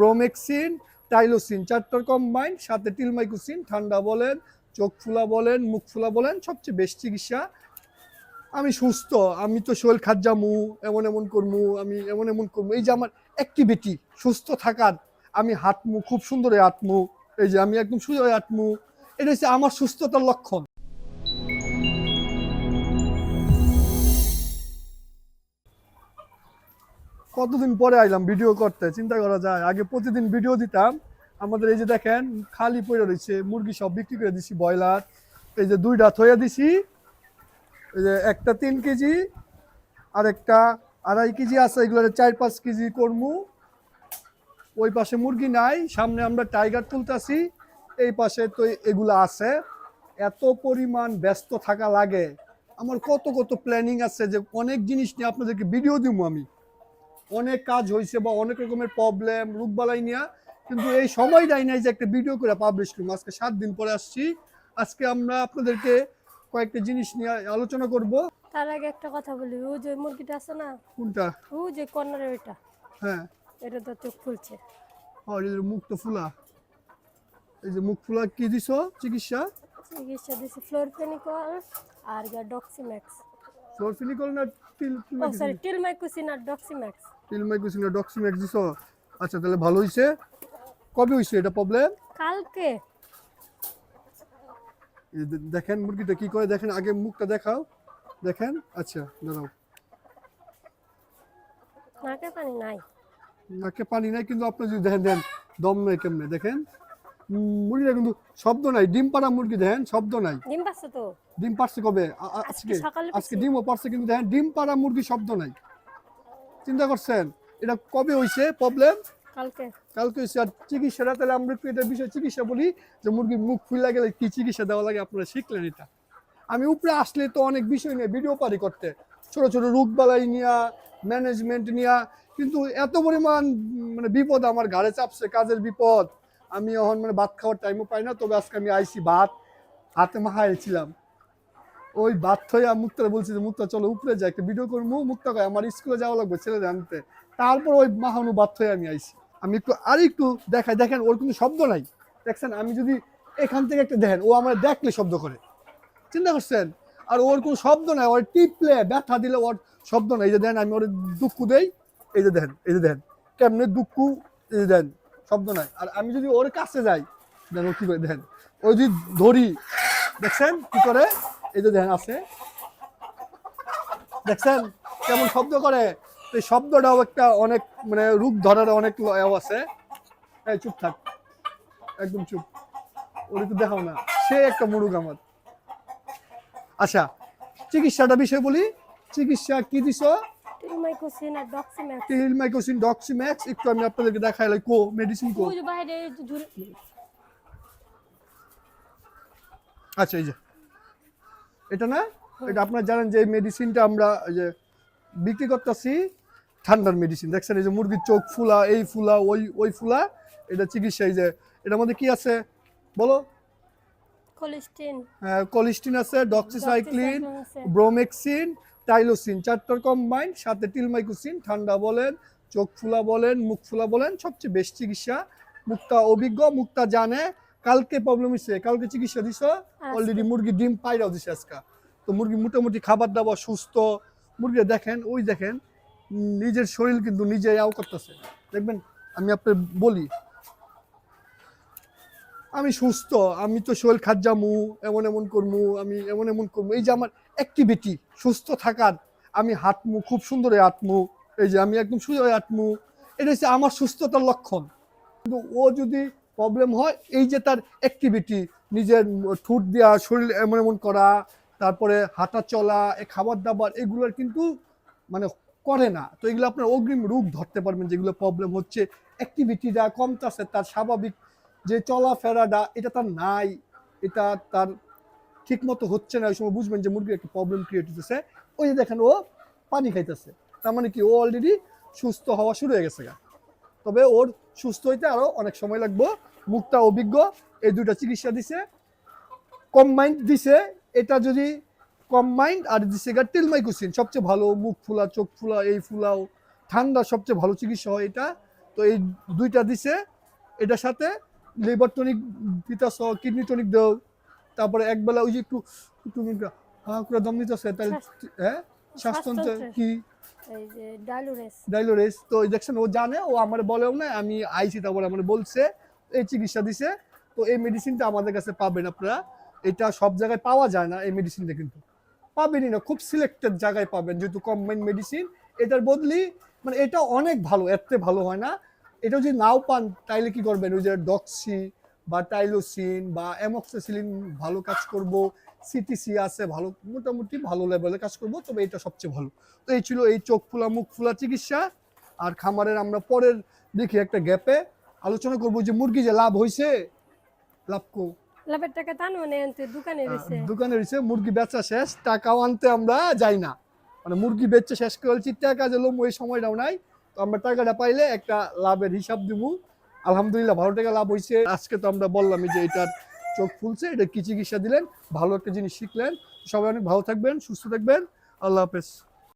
ব্রোমেক্সিন tylosin চারটার combine সাথে tilmicosin ঠান্ডা বলেন, চোখ ফুলা বলেন, মুখ ফুলা বলেন, সবচেয়ে বেস্ট চিকিৎসা। আমি সুস্থ, আমি তো শরীর খাজ্জামু এমন এমন করমু, আমি এমন এমন করমু। এই যে আমার অ্যাক্টিভিটি সুস্থ থাকার, আমি হাঁটমু, খুব সুন্দর হাঁটমু, এই যে আমি একদম হয়ে হাঁটমু, এটা হচ্ছে আমার সুস্থতার লক্ষণ। কতদিন পরে আইলাম ভিডিও করতে? চিন্তা করা যায়। আগে প্রতিদিন ভিডিও দিতাম। আমাদের এই যে দেখেন, খালি পড়ে রয়েছে, মুরগি সব বিক্রি করে দিছি, ব্রয়লার। এই যে দুইটা থইয়া দিছি। এই যে একটা তিন কেজি আর একটা আড়াই কেজি আছে এগুলো চার পাঁচ কেজি করমু। ওই পাশে মুরগি নাই, সামনে আমরা টাইগার তুলতাছি। এই পাশে তো এগুলো আছে। এত পরিমাণ ব্যস্ত থাকা লাগে। আমার কত কত প্ল্যানিং আছে যে অনেক জিনিস নিয়ে আপনাদেরকে ভিডিও দিব আমি। অনেক কাজ হয়েছে বা অনেক রকমের প্রবলেম রোগবালাই নিয়ে। কিন্তু এই সময়টাই নাই যে একটা ভিডিও করে পাবলিশ করব। আজকে সাত দিন পরে আসছি। আজকে আমরা আপনাদেরকে কয়েকটা জিনিস নিয়ে আলোচনা করব। তার আগে একটা কথা বলি। ও যে মুরগিটা আছে না কোনটা? ও যে কর্নারে ওইটা। হ্যাঁ। এটা তো চোখ খুলছে আর যে মুখ তো ফুলা। এই যে মুখ ফুলা কি দিছ? চিকিৎসা? চিকিৎসা দিছি ফ্লোরফেনিকল আর গা ডক্সিম্যাক্স টিল ও সরি টিলমাইকুসিন আর ডক্সিম্যাক্স। টিলমাইকুসিন ডক্সিম্যাক্স দিছ? আচ্ছা তাহলে ভালো হইছে। কবে হইছে এটা প্রবলেম কালকে। দেখেন মুরগিটা কি করে? দেখেন আগে মুখটা দেখাও। দেখেন আচ্ছা দাঁড়াও। নাকে পানি নাই। নাকে পানি নাই কিন্তু আপনি যদি দেখেন দেন দম নাই কেমনে? দেখেন। মুরগিটা কিন্তু শব্দ নাই। ডিম পাড়া মুরগি দেখেন শব্দ নাই। ডিম পাচ্ছে তো? ডিম পারছে কবে? আজকে আজকে। সকালে আজকে পারছে। ডিমও পারছে কিন্তু দেখেন ডিম পাড়া মুরগি শব্দ নাই। চিন্তা করছেন এটা কবে হইছে? প্রবলেম? কালকে। কালকে হইছে। আর চিকিৎসাটা তাহলে আমরা একটু এটা বিষয়ে চিকিৎসা বলি যে মুরগির মুখ ফুলা গেলে কি চিকিৎসা দেওয়া লাগে আপনারা শিখলেন এটা। আমি উপরে আসলে তো অনেক বিষয় নিয়ে ভিডিও পারি করতে। ছোট ছোট রোগ বালাই নিয়া ম্যানেজমেন্ট নিয়া কিন্তু এত পরিমাণ মানে বিপদ আমার ঘাড়ে চাপছে কাজের বিপদ। আমি এখন মানে ভাত খাওয়ার টাইমও পাই না, তবে আজকে আমি আইসি ভাত। হাতে মাহাইছিলাম ওই ভাত হইয়া মুক্তারা বলছি যে, মুক্তা, চলো উপরে যাই, একটা ভিডিও করব। মুক্তা কয়, আমার স্কুলে যাওয়া লাগবে ছেলে জানতে তারপর ওই মাহানু বাদ হয়ে আমি আইসি আমি একটু, আর একটু দেখাই, দেখেন, ওর কোনো শব্দ নাই। দেখছেন, আমি যদি এখান থেকে একটা দেখেন, ও আমার দেখলে শব্দ করে। চিন্তা করছেন? আর ওর কোনো শব্দ নাই, ওর টিপলে ব্যথা দিলে ওর শব্দ নাই। এই যে দেন, আমি ওর দুঃখ দেই। এই যে দেখেন এই যে দেখেন কেমনে দুঃখ, এই যে দেন। শব্দ নাই। আর আমি যদি ওর কাছে যাই দেন ও কি করে, দেখেন, ও যদি ধরি, দেখছেন কি করে? এই যে দেখেন আছে। দেখছেন কেমন শব্দ করে? এই শব্দটাও একটা অনেক মানে রূপ ধরার অনেক লয়াও আছে। এই চুপ থাক। একদম চুপ। ওর একটু দেখাও না। সে একটা মুরুগ আমার। আচ্ছা চিকিৎসাটা বিষয় বলি। চিকিৎসা কি দিছ? টিলমাইকুসিন আর ডক্সিম্যাক্স একটু আমি আপনাদেরকে দেখাইলাই কো মেডিসিন কো ওই বাইরে আচ্ছা এই যে এটা না এটা আপনারা জানেন যে এই মেডিসিনটা আমরা যে বিক্রি করতেছি ঠান্ডার মেডিসিন দেখছেন এই যে মুরগির চোখ ফুলা এই ফুলা ওই ওই ফুলা এটা চিকিৎসা এই যে এটার মধ্যে কি আছে বলো কোলিস্টিন কলিস্টিন আছে ডক্সিসাইক্লিন ব্রোমেক্সিন টাইলোসিন চারটার কম্বাইন সাথে টিলমাইকুসিন ঠান্ডা বলেন চোখ ফুলা বলেন মুখ ফুলা বলেন সবচেয়ে বেস্ট চিকিৎসা। মুক্তা অভিজ্ঞ মুক্তা জানে কালকে প্রবলেম হয়েছে কালকে চিকিৎসা দিছ? অলরেডি মুরগি ডিম পাইরাও দিছে আজকে। তো মুরগি মোটামুটি খাবার দাবার সুস্থ। মুরগি দেখেন ওই দেখেন নিজের শরীর কিন্তু নিজে আও করতেছে। দেখবেন আমি আপনার বলি আমি সুস্থ আমি তো শরীর খাজ্জামু এমন এমন করমু আমি এমন এমন করমু। এই যে আমার অ্যাক্টিভিটি সুস্থ থাকার। আমি হাঁটমু, খুব সুন্দর হাঁটমু। এই যে আমি একদম হয়ে হাঁটমু। এটা হচ্ছে আমার সুস্থতার লক্ষণ। কিন্তু ও যদি প্রবলেম হয়, এই যে তার অ্যাক্টিভিটি নিজের ঠুট দেওয়া শরীর এমন এমন করা, তারপরে হাঁটা চলা, এ খাবার দাবার এগুলোর কিন্তু মানে করে না। তো এগুলো আপনার অগ্রিম রোগ ধরতে পারবেন, যেগুলো প্রবলেম হচ্ছে। অ্যাক্টিভিটিটা কমতেছে, তার স্বাভাবিক যে চলাফেরাটা, এটা তার নাই। এটা তার ঠিক মতো হচ্ছে না, ওই সময় বুঝবেন যে মুরগির একটা প্রবলেম ক্রিয়েট হতেছে ওই যে দেখেন ও পানি খাইতেছে। তার মানে কি ও অলরেডি সুস্থ হওয়া শুরু হয়ে গেছে। তবে ওর সুস্থ হইতে আরও অনেক সময় লাগবে। মুক্তা অভিজ্ঞ, এই দুইটা চিকিৎসা দিছে। কম্বাইন্ড দিছে, এটা যদি কম্বাইন্ড আর দিছে গা টিলমাইকুসিন সবচেয়ে ভালো মুখ ফুলা, চোখ ফুলা, এই ফুলাও। ঠান্ডা সবচেয়ে ভালো চিকিৎসা হয় এটা। তো এই দুইটা দিছে। এটার সাথে লিভার টনিক দিতেছ কিডনি টনিক দাও তারপরে একবেলা ওই যে একটু তুমি হা করে দম দিতেছে তাহলে হ্যাঁ? শ্বাসতন্ত্রে। কি? ডাইলোরেস তো দেখছেন ও জানে ও আমার বলেও না আমি আইছি তারপরে আমার বলছে এই চিকিৎসা দিছে তো এই মেডিসিনটা আমাদের কাছে পাবেন আপনারা। এটা সব জায়গায় পাওয়া যায় না এই মেডিসিনটা কিন্তু। পাবেনই না খুব সিলেক্টেড জায়গায় পাবেন যেহেতু কম্বাইন মেডিসিন এটার বদলি মানে এটা অনেক ভালো এর ভালো হয় না। এটা যদি নাও পান তাইলে কি করবেন? ওই যে ডক্সি বা টাইলোসিন বা অ্যামক্সিসিলিন ভালো কাজ করব সিটিসি আছে ভালো মোটামুটি ভালো লেভেলে কাজ করব তবে এটা সবচেয়ে ভালো। তো এই ছিল এই চোখ ফুলা মুখ ফুলা চিকিৎসা। আর খামারের আমরা পরের দেখি একটা গ্যাপে আলোচনা করব যে মুরগি যে লাভ হয়েছে লাভ কো? লাভের টাকা তান মানে আনতে দোকানে রয়েছে। দোকানে রয়েছে মুরগি বেচা শেষ টাকাও আনতে আমরা যাই না। মানে মুরগি বেচে শেষ করেছি টাকা যে লোম ওই সময়টাও নাই। তো আমরা টাকাটা পাইলে একটা লাভের হিসাব দিব। আলহামদুলিল্লাহ, ভালো টাকা লাভ হয়েছে আজকে তো আমরা বললাম যে এটার চোখ ফুলছে, এটা কি চিকিৎসা দিলেন, ভালো একটা জিনিস শিখলেন। সবাই অনেক ভালো থাকবেন, সুস্থ থাকবেন। আল্লাহ হাফেজ।